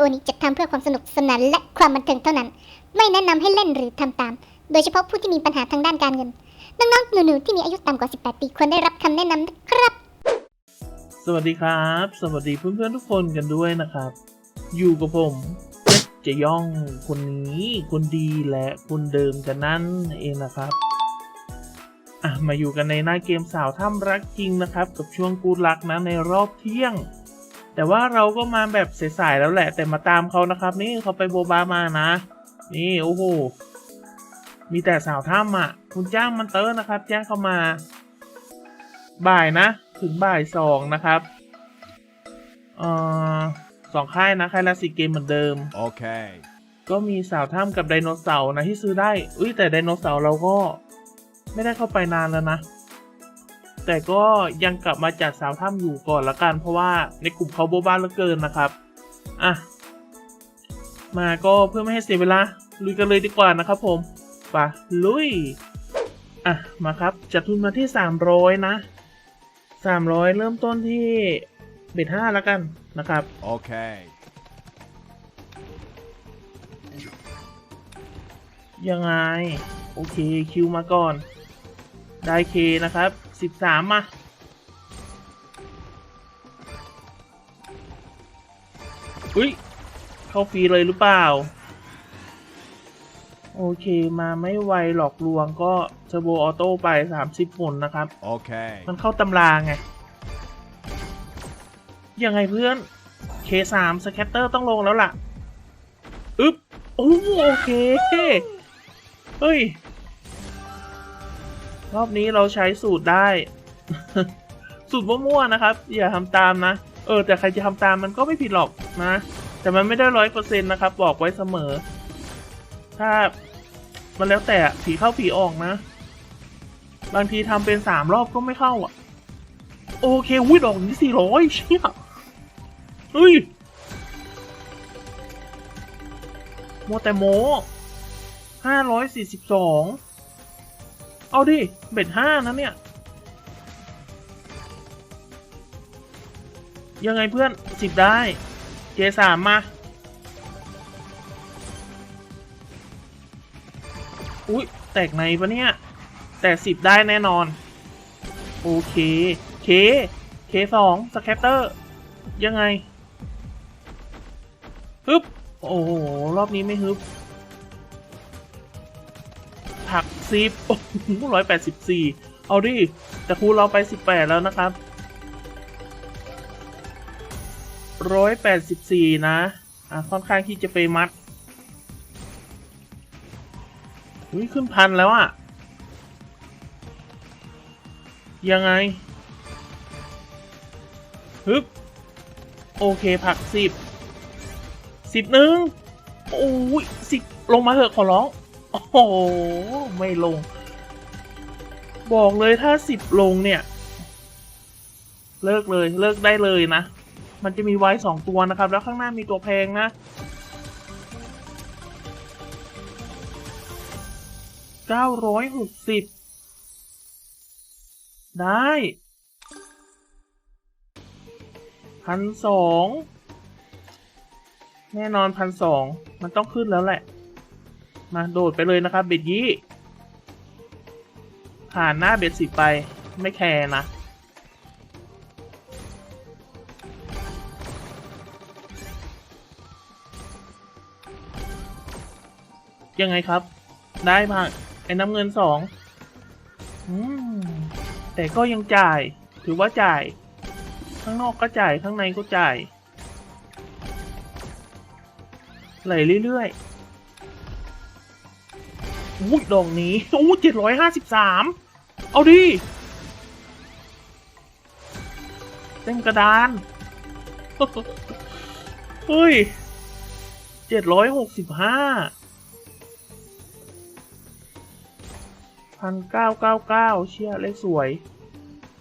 โอนี้จัดทำเพื่อความสนุกสนานและความบันเทิงเท่านั้น ไม่แนะนำให้เล่นหรือทำตาม โดยเฉพาะผู้ที่มีปัญหาทางด้านการเงิน น้องๆหนูๆที่มีอายุต่ำกว่า 18 ปีควรได้รับคำแนะนำนะครับ สวัสดีครับ สวัสดีเพื่อนๆทุกคนกันด้วยนะครับ อยู่กับผมเจจะย่องคนนี้คนดีและคนเดิมกันนั่นเองนะครับอะมาอยู่กันในหน้าเกมสาวถ้ำรักจริงนะครับ กับช่วงกูดลักนะในรอบเที่ยง แต่ว่าเราก็มาแบบสายๆแล้วแหละ แต่มาตามเขานะครับ นี่เขาไปโบบามานะ นี่โอ้โห มีแต่สาวถ้ำอะ คุณจ้างมันเตอร์นะครับแจ้งเข้ามา บ่ายนะ ถึงบ่ายสองนะครับเอ่อสองค่ายนะค่ายละสิเกมเหมือนเดิม Okay. ก็มีสาวถ้ำกับไดโนเสาร์นะที่ซื้อได้ อุ้ยแต่ไดโนเสาร์เราก็ ไม่ได้เข้าไปนานแล้วนะ แต่ก็ยังกลับมาจัดสาวถ้ำอยู่ก่อนละกัน เพราะว่าในกลุ่มเขาโบบ้าเหลือเกินนะครับอะมาก็เพื่อไม่ให้เสียเวลาลุยกันเลยดีกว่านะครับผมไปลุยอะมาครับจัดทุนมาที่ 300 นะ 300 เริ่มต้นที่เบ็ดห้าแล้วกันนะครับ Okay. ยังไง โอเคคิวมาก่อน ได้เคนะครับ 13มาอุ้ย เข้าฟรีเลยหรือเปล่า โอเคมาไม่ไวหลอกลวงก็เทอร์โบออโต้ไป 30หมุนนะครับ Okay. มันเข้าตำราไง ยังไงเพื่อน K3 สแคตเตอร์ต้องลงแล้วล่ะ อึ๊บ โอ้โอเค เฮ้ย รอบนี้เราใช้สูตรได้ สูตรมั่วๆนะครับ อย่าทำตามนะ เออ แต่ใครจะทำตามมันก็ไม่ผิดหรอกนะ แต่มันไม่ได้ร้อยเปอร์เซ็นต์นะครับ บอกไว้เสมอ ถ้ามันแล้วแต่ผีเข้าผีออกนะ บางทีทำเป็นสามรอบก็ไม่เข้าอะ โอเควิดอกนี้สี่ร้อยเชี่ยเฮ้ยโมแต่โมห้าร้อยสี่สิบสอง เอาดิ เบ็ดห้านะเนี่ย ยังไงเพื่อนสิบได้ เจสามมา อุ๊ยแตกในปะเนี่ย แต่สิบได้แน่นอน โอเค เค เคสองสแคตเตอร์ ยังไง ฮึบ โอ้โห รอบนี้ไม่ฮึบ ผักสิบโอ้โหร้อยแปดสิบสี่เอาดิ แต่ครูเราไปสิบแปดแล้วนะครับร้อยแปดสิบสี่นะ อะ ค่อนข้างที่จะเฟมัสอุ้ยขึ้นพันแล้วอะยังไงฮึบโอเคผักสิบสิบหนึ่งโอ้ยสิบลงมาเถอะขอร้อง โอ้โห ไม่ลง บอกเลยถ้าสิบลงเนี่ย เลิกเลยเลิกได้เลยนะ มันจะมีไว้สองตัวนะครับ แล้วข้างหน้ามีตัวแพงนะ เก้าร้อยหกสิบ ได้พันสอง แน่นอนพันสอง มันต้องขึ้นแล้วแหละ มาโดดไปเลยนะครับ เบ็ดยี่ผ่านหน้าเบ็ดสิบไปไม่แคร์นะยังไงครับ ได้ผ่านไอ้น้ำเงินสองอแต่ก็ยังจ่าย ถือว่าจ่าย ข้างนอกก็จ่ายข้างในก็จ่ายไหลเรื่อยๆ อุ้ยดอกนี้อู้เจ็ดร้อยห้าสิบสามเอาดิเต็มกระดาน เฮ้ยเจ็ดร้อยหกสิบห้าพันเก้าเก้าเก้าเชี่ยเลขสวย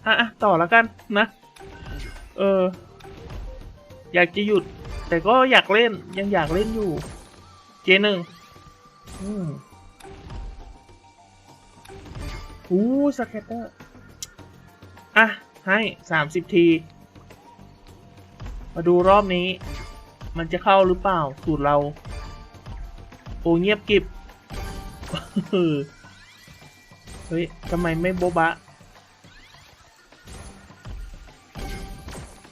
อะอะต่อแล้วกันนะ เออ อยากจะหยุด แต่ก็อยากเล่นยังอยากเล่นอยู่ เจหนึ่งอืม อู้สแคตเตอร์ อะ ให้สามสิบที มาดูรอบนี้ มันจะเข้าหรือเปล่า สูตรเรา โอ้เงียบกิบ เฮ้ยทำไมไม่โบบะ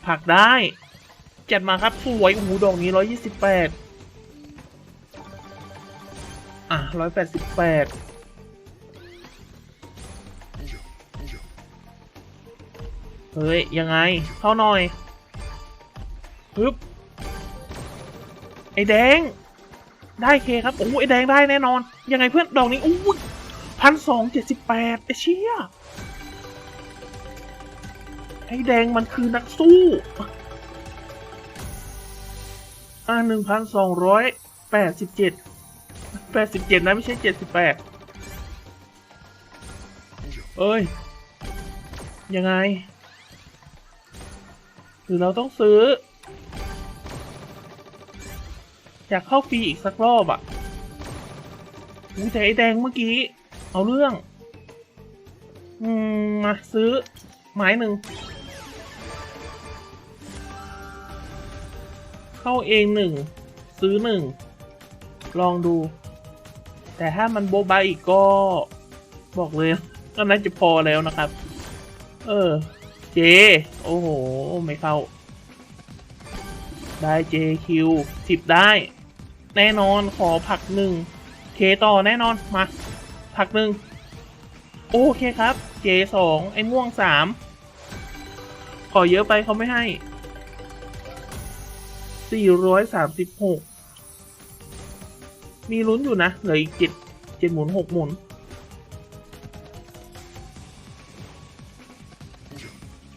ผักได้ จัดมาครับ สวยโอ้โหดอกนี้ร้อยยี่สิบแปดอะร้อยแปดสิบแปด เฮ้ย ยังไง เข้าหน่อยปึ๊บไอแดง ได้เคครับโอ้ไอแดงได้แน่นอน ยังไงเพื่อนดอกนี้อู้พันสองเจ็ดสิบแปดไอเชี่ยไอแดงมันคือนักสู้อ่าหนึ่งพันสองร้อยแปดสิบเจ็ดแปดสิบเจ็ดนะไม่ใช่เจ็ดสิบแปดเอ้ย ยังไง หรือเราต้องซื้อ อยากเข้าฟรีอีกสักรอบอะ่ะอู้แต่ไอแดงเมื่อกี้ เอาเรื่อง อืม มาซื้อ ไม้หนึ่ง เข้าเองหนึ่ง ซื้อหนึ่ง ลองดู แต่ถ้ามันโบบายอีกก็ บอกเลยก็น่าจะพอแล้วนะครับ เออ เจ โอ้โห ไม่เข้า ได้ JQ สิบได้ แน่นอนขอผักหนึ่งเคต่อแน่นอน มา ผักหนึ่งโอเคครับ J สองไอ้ม่วงสามขอเยอะไปเขาไม่ให้สี่ร้อยสามสิบหกมีลุ้นอยู่นะ เหลืออีกเจ็ดเจ็ดหมุนหกหมุน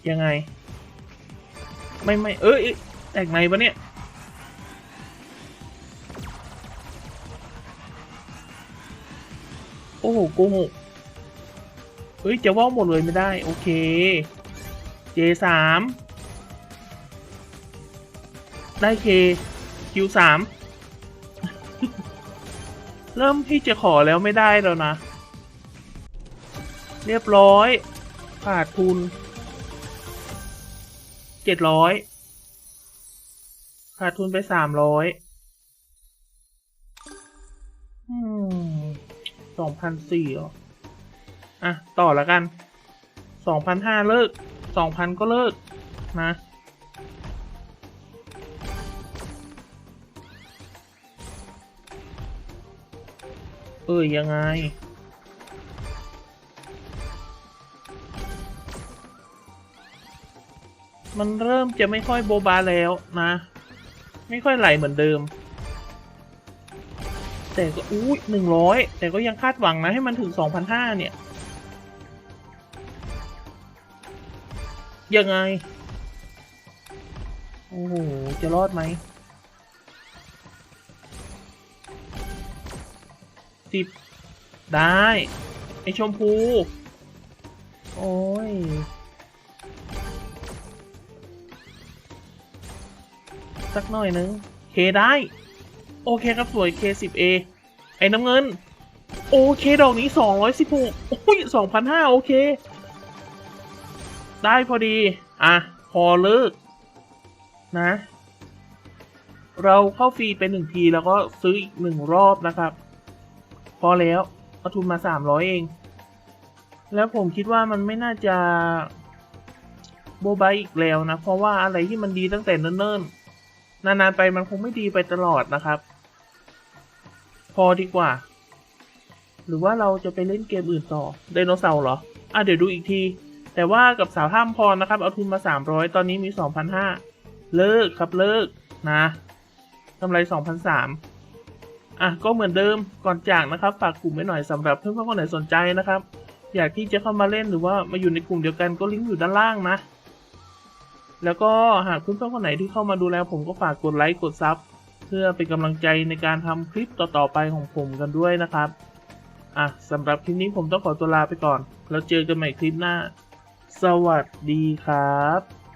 ยังไง ไม่ไม่เอ้ยแตกไหนปะเนี่ยโอ้โหโกหกเฮ้ย จะว่าหมดเลยไม่ได้ โอเค J สามได้เค Q สามเริ่มที่จะขอแล้วไม่ได้แล้วนะ เรียบร้อยขาดทุน เจ็ดร้อยขาดทุนไปสามร้อยสองพันสี่อะอะ ต่อแล้วกันสองพันห้าเลิกสองพันก็เลิกนะเออยังไง มันเริ่มจะไม่ค่อยโบบาแล้วนะ ไม่ค่อยไหลเหมือนเดิม แต่ก็อุ้ยหนึ่งร้อยแต่ก็ยังคาดหวังนะให้มันถึงสองพันห้าเนี่ย ยังไง โอ้โห จะรอดไหมสิบได้ ไอชมพู โอ้ย สักหน่อยนึงเคได้ โอเคครับสวย K 10 A ไอ้น้ำเงิน โอเคดอกนี้ 216โอ้ย2,500 โอเค ได้พอดี อะ พอเลิก นะ เราเข้าฟรีไปหนึ่งทีแล้วก็ซื้ออีกหนึ่งรอบนะครับ พอแล้วเอาทุนมา 300 เอง แล้วผมคิดว่ามันไม่น่าจะโบบายอีกแล้วนะ เพราะว่าอะไรที่มันดีตั้งแต่เนิ่นๆ นานๆไปมันคงไม่ดีไปตลอดนะครับ พอดีกว่า หรือว่าเราจะไปเล่นเกมอื่นต่อไดโนเสาร์เหรอ อะเดี๋ยวดูอีกที แต่ว่ากับสาวท่ามพรนะครับ เอาทุนมา 300 ตอนนี้มี 2,500 เลิกครับเลิกนะกำไร2,300อะก็เหมือนเดิมก่อนจากนะครับ ฝากกลุ่มไว้หน่อยสำหรับเพื่อนๆคนไหนสนใจนะครับ อยากที่จะเข้ามาเล่นหรือว่ามาอยู่ในกลุ่มเดียวกันก็ลิงก์อยู่ด้านล่างนะ แล้วก็หากเพื่อนๆคนไหนที่เข้ามาดูแลผมก็ฝากกดไลค์กดซับเพื่อเป็นกำลังใจในการทำคลิปต่อๆไปของผมกันด้วยนะครับ อะสำหรับคลิปนี้ผมต้องขอตัวลาไปก่อน แล้วเจอกันใหม่คลิปหน้า สวัสดีครับ